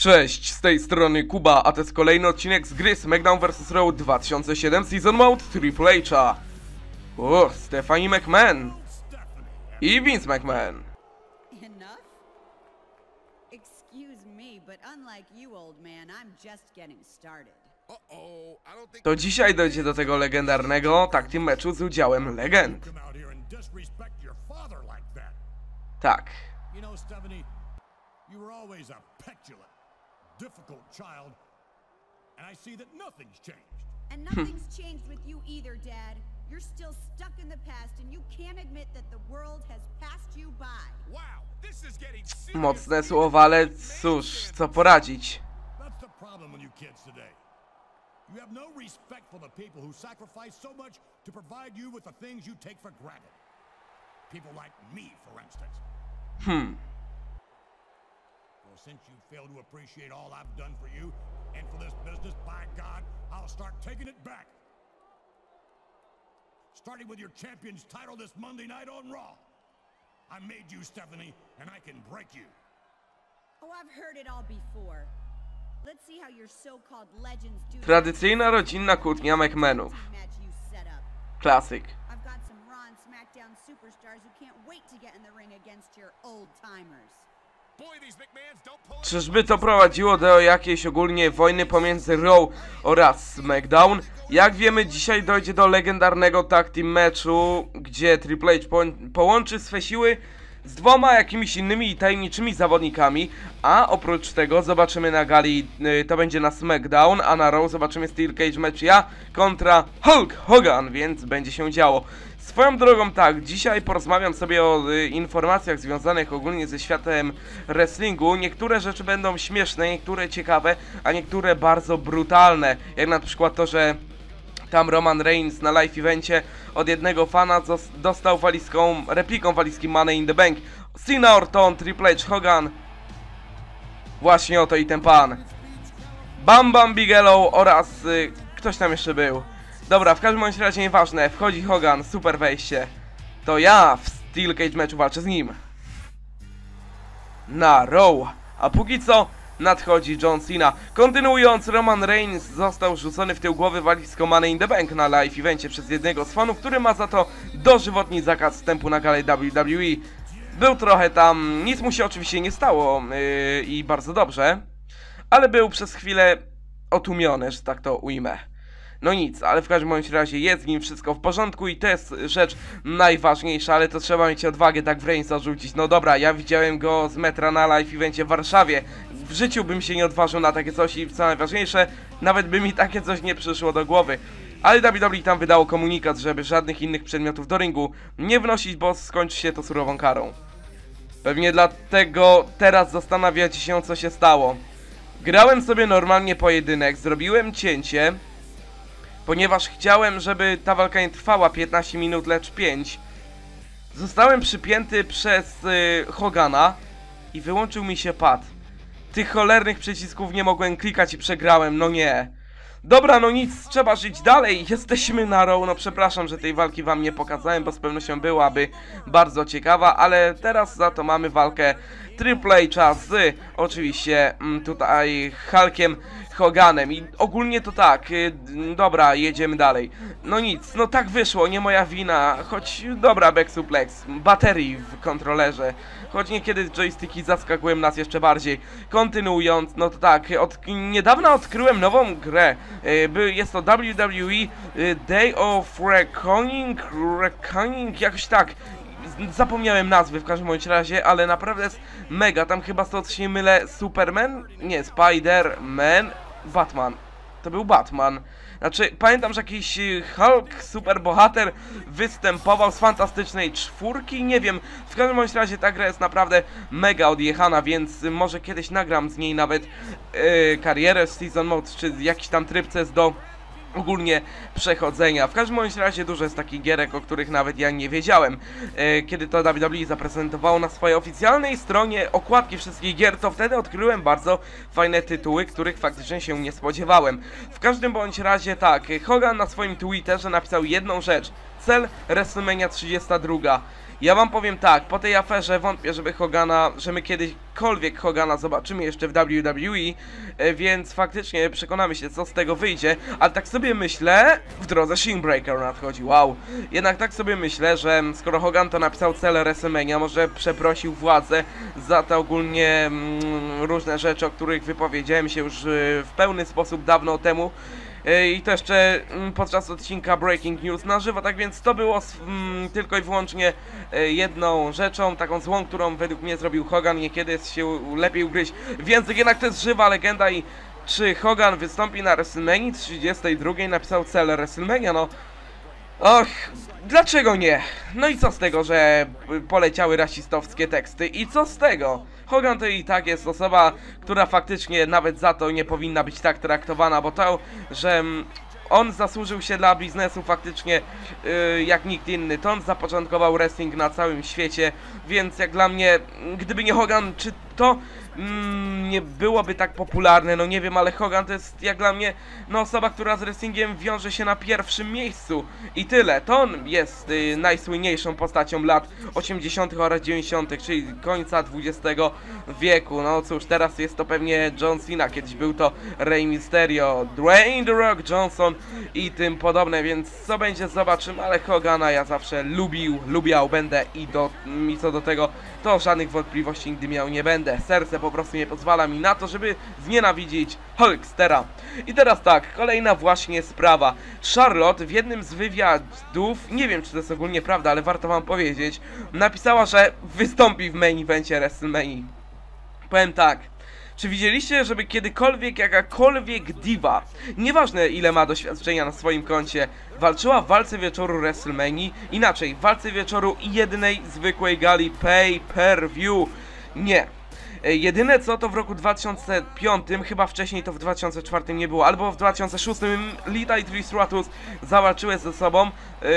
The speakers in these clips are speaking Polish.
Cześć, z tej strony Kuba, a to jest kolejny odcinek z gry SmackDown vs. Raw 2007 Season Mode Triple H'a. O, Stephanie McMahon i Vince McMahon. Enough? Excuse me, but unlike you, old man, I'm just getting started. To dzisiaj dojdzie do tego legendarnego tag team meczu z udziałem legend. Tak. You know, Stephanie, you were always a petulant, difficult child, and I see that nothing's changed. And nothing's changed with you either, Dad. You're still stuck in the past, and you can't admit that the world has passed you by. Wow, this is getting serious. Mocne słowa, ale cóż, co poradzić. That's the problem with you kids today. You have no respect for the people who sacrifice so much to provide you with the things you take for granted. People like me, for instance. Hmm. Well, since you fail to appreciate all I've done for you and for this business, by God, I'll start taking it back. Starting with your champion's title this Monday night on Raw. I made you, Stephanie, and I can break you. Oh, I've heard it all before. Let's see how your so-called legends do. Tradycyjna rodzinna kłótnia McMahonów. Team match you set up. Klasyk. I've got some Raw and SmackDown superstars who can't wait to get in the ring against your old timers. Czyżby to prowadziło do jakiejś ogólnie wojny pomiędzy Raw oraz SmackDown? Jak wiemy, dzisiaj dojdzie do legendarnego tag team meczu, gdzie Triple H po połączy swe siły z dwoma jakimiś innymi tajemniczymi zawodnikami, a oprócz tego zobaczymy na gali, y, to będzie na SmackDown, a na Raw zobaczymy Steel Cage Match ja kontra Hulk Hogan, więc będzie się działo. Swoją drogą tak, dzisiaj porozmawiam sobie o y, informacjach związanych ogólnie ze światem wrestlingu. Niektóre rzeczy będą śmieszne, niektóre ciekawe, a niektóre bardzo brutalne. Jak na przykład to, że tam Roman Reigns na live evencie od jednego fana dostał walizką, repliką walizki Money in the Bank. Cena Orton, Triple H, Hogan. Właśnie oto i ten pan. Bam Bam Bigelow oraz y, ktoś tam jeszcze był. Dobra, w każdym bądź razie nieważne, wchodzi Hogan, super wejście. To ja w Steel Cage meczu walczę z nim. Na Raw. A póki co nadchodzi John Cena. Kontynuując, Roman Reigns został rzucony w tył głowy walizką Money in the Bank na live evencie przez jednego z fanów, który ma za to dożywotni zakaz wstępu na galę WWE. Był trochę tam, nic mu się oczywiście nie stało yy, i bardzo dobrze, ale był przez chwilę otłumiony, że tak to ujmę. No nic, ale w każdym razie jest w nim wszystko w porządku i to jest rzecz najważniejsza, ale to trzeba mieć odwagę tak w Reignsa rzucić. No dobra, ja widziałem go z metra na live evencie w Warszawie. W życiu bym się nie odważył na takie coś i co najważniejsze, nawet by mi takie coś nie przyszło do głowy. Ale WWE tam wydało komunikat, żeby żadnych innych przedmiotów do ringu nie wnosić, bo skończy się to surową karą. Pewnie dlatego teraz zastanawiacie się co się stało. Grałem sobie normalnie pojedynek, zrobiłem cięcie, ponieważ chciałem, żeby ta walka nie trwała 15 minut, lecz 5. Zostałem przypięty przez y, Hogana i wyłączył mi się pad. Tych cholernych przycisków nie mogłem klikać i przegrałem, no nie. Dobra, no nic, trzeba żyć dalej, jesteśmy na row, no przepraszam, że tej walki wam nie pokazałem, bo z pewnością byłaby bardzo ciekawa, ale teraz za to mamy walkę Triple H'a z oczywiście mm, tutaj Hulkiem Hoganem i ogólnie to tak, y, dobra, jedziemy dalej. No nic, no tak wyszło, nie moja wina, choć dobra back suplex, baterii w kontrolerze, choć niekiedy joysticki zaskakują nas jeszcze bardziej. Kontynuując, no to tak, od, niedawno odkryłem nową grę, y, jest to WWE y, Day of Reckoning, Reckoning, jakoś tak, zapomniałem nazwy w każdym bądź razie, ale naprawdę jest mega, tam chyba to się mylę, Superman? Nie, Spider-Man, Batman. To był Batman. Znaczy, pamiętam, że jakiś y, Hulk, superbohater występował z fantastycznej czwórki, nie wiem. W każdym bądź razie ta gra jest naprawdę mega odjechana, więc może kiedyś nagram z niej nawet y, karierę w Season Mode, czy jakiś tam tryb do ogólnie przechodzenia. W każdym bądź razie dużo jest takich gierek, o których nawet ja nie wiedziałem. E, kiedy to WWE zaprezentowało na swojej oficjalnej stronie okładki wszystkich gier, to wtedy odkryłem bardzo fajne tytuły, których faktycznie się nie spodziewałem. W każdym bądź razie tak, Hogan na swoim Twitterze napisał jedną rzecz. Cel WrestleMania 32. Ja wam powiem tak, po tej aferze wątpię, żeby Hogana, że my kiedykolwiek Hogana zobaczymy jeszcze w WWE, e, więc faktycznie przekonamy się, co z tego wyjdzie, ale tak sobie myślę, w drodze Shinbreaker nadchodzi, wow. Jednak tak sobie myślę, że skoro Hogan to napisał cele WrestleMania, może przeprosił władzę za te ogólnie mm, różne rzeczy, o których wypowiedziałem się już y, w pełny sposób dawno temu, E, i to jeszcze mm, podczas odcinka Breaking News na żywo, tak więc to było mm, tylko i wyłącznie e, jedną rzeczą, taką złą, którą według mnie zrobił Hogan, niekiedy jest się lepiej ugryźć w język, jednak to jest żywa legenda i czy Hogan wystąpi na WrestleMania 32, napisał cel WrestleMania, no Och, dlaczego nie? No i co z tego, że poleciały rasistowskie teksty? I co z tego? Hogan to i tak jest osoba, która faktycznie nawet za to nie powinna być tak traktowana, bo to, że mm, on zasłużył się dla biznesu faktycznie y, jak nikt inny. To on zapoczątkował wrestling na całym świecie, więc jak dla mnie, gdyby nie Hogan, czy to mm, nie byłoby tak popularne, no nie wiem, ale Hogan to jest jak dla mnie no osoba, która z wrestlingiem wiąże się na pierwszym miejscu i tyle. To on jest y, najsłynniejszą postacią lat 80. oraz 90., czyli końca XX wieku. No cóż, teraz jest to pewnie John Cena, kiedyś był to Rey Mysterio, Dwayne The Rock Johnson i tym podobne, więc co będzie zobaczymy, ale Hogana ja zawsze lubił, lubiał, będę i, do, i co do tego to żadnych wątpliwości nigdy miał nie będę. Serce po prostu nie pozwala mi na to, żeby znienawidzić Hulkstera. I teraz tak, kolejna właśnie sprawa. Charlotte w jednym z wywiadów, nie wiem czy to jest ogólnie prawda, ale warto wam powiedzieć, napisała, że wystąpi w main evencie WrestleMania. Powiem tak. Czy widzieliście, żeby kiedykolwiek jakakolwiek diva, nieważne ile ma doświadczenia na swoim koncie, walczyła w walce wieczoru WrestleMania? Inaczej, w walce wieczoru jednej zwykłej gali pay-per-view. Nie. E, Jedyne co to w roku 2005, chyba wcześniej to w 2004 nie było, albo w 2006 Lita i Trish Stratus zawalczyły ze sobą yy,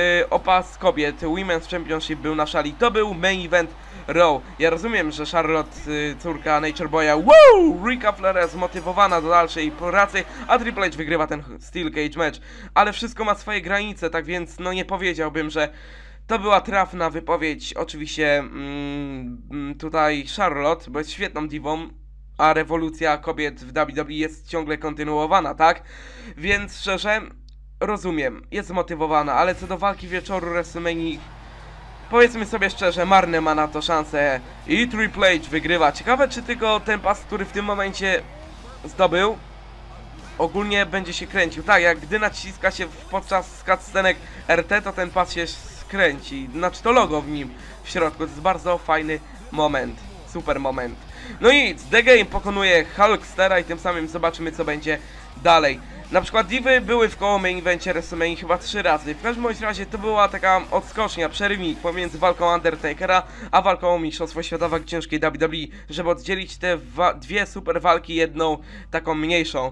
kobiet. Women's Championship był na szali. To był main event Raw. Ja rozumiem, że Charlotte, y, córka Nature Boya, wow! Rika Flair zmotywowana do dalszej pracy, a Triple H wygrywa ten Steel Cage match. Ale wszystko ma swoje granice, tak więc no nie powiedziałbym, że to była trafna wypowiedź, oczywiście mm, mm, tutaj Charlotte, bo jest świetną diwą, a rewolucja kobiet w WWE jest ciągle kontynuowana, tak? Więc szczerze, rozumiem, jest zmotywowana, ale co do walki wieczoru WrestleMania, powiedzmy sobie szczerze, marne ma na to szanse i Triple H wygrywa. Ciekawe, czy tylko ten pas, który w tym momencie zdobył, ogólnie będzie się kręcił. Tak, jak gdy naciska się podczas cutscenek RT, to ten pas się skręci. Znaczy to logo w nim w środku. To jest bardzo fajny moment. Super moment. No i The Game pokonuje Hulkstera i tym samym zobaczymy co będzie dalej. Na przykład Divy były w koło main evencie WrestleMania chyba trzy razy. W każdym razie to była taka odskocznia, przerywnik pomiędzy walką Undertakera a walką o Mistrzostwo Świata Wagi Ciężkiej WWE, żeby oddzielić te dwie super walki jedną taką mniejszą.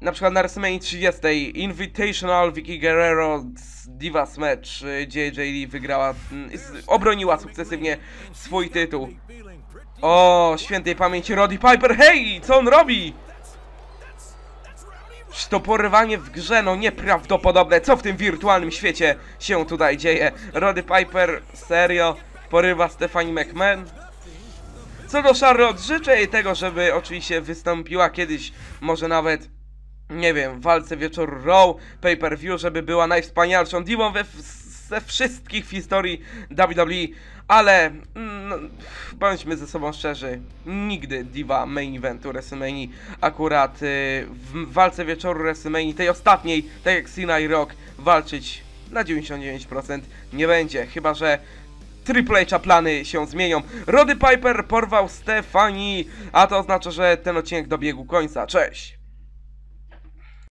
Na przykład na WrestleMania 30 Invitational Vicky Guerrero Divas Match, y, gdzie AJ Lee wygrała, mm, obroniła sukcesywnie swój tytuł. O, świętej pamięci Roddy Piper, hej, co on robi? To porywanie w grze, no nieprawdopodobne, co w tym wirtualnym świecie się tutaj dzieje? Roddy Piper, serio, porywa Stephanie McMahon? Co do Charlotte, życzę jej tego, żeby oczywiście wystąpiła kiedyś, może nawet, nie wiem, walce wieczoru Raw, pay-per-view, żeby była najwspanialszą divą we, ze wszystkich w historii WWE, ale mm, no, bądźmy ze sobą szczerzy, nigdy diva main eventu WrestleMania akurat y, w walce wieczoru WrestleMania, tej ostatniej, tak jak Cena i Rock, walczyć na 99% nie będzie, chyba że Triple H'a plany się zmienią. Roddy Piper porwał Stefani, a to oznacza, że ten odcinek dobiegł końca. Cześć!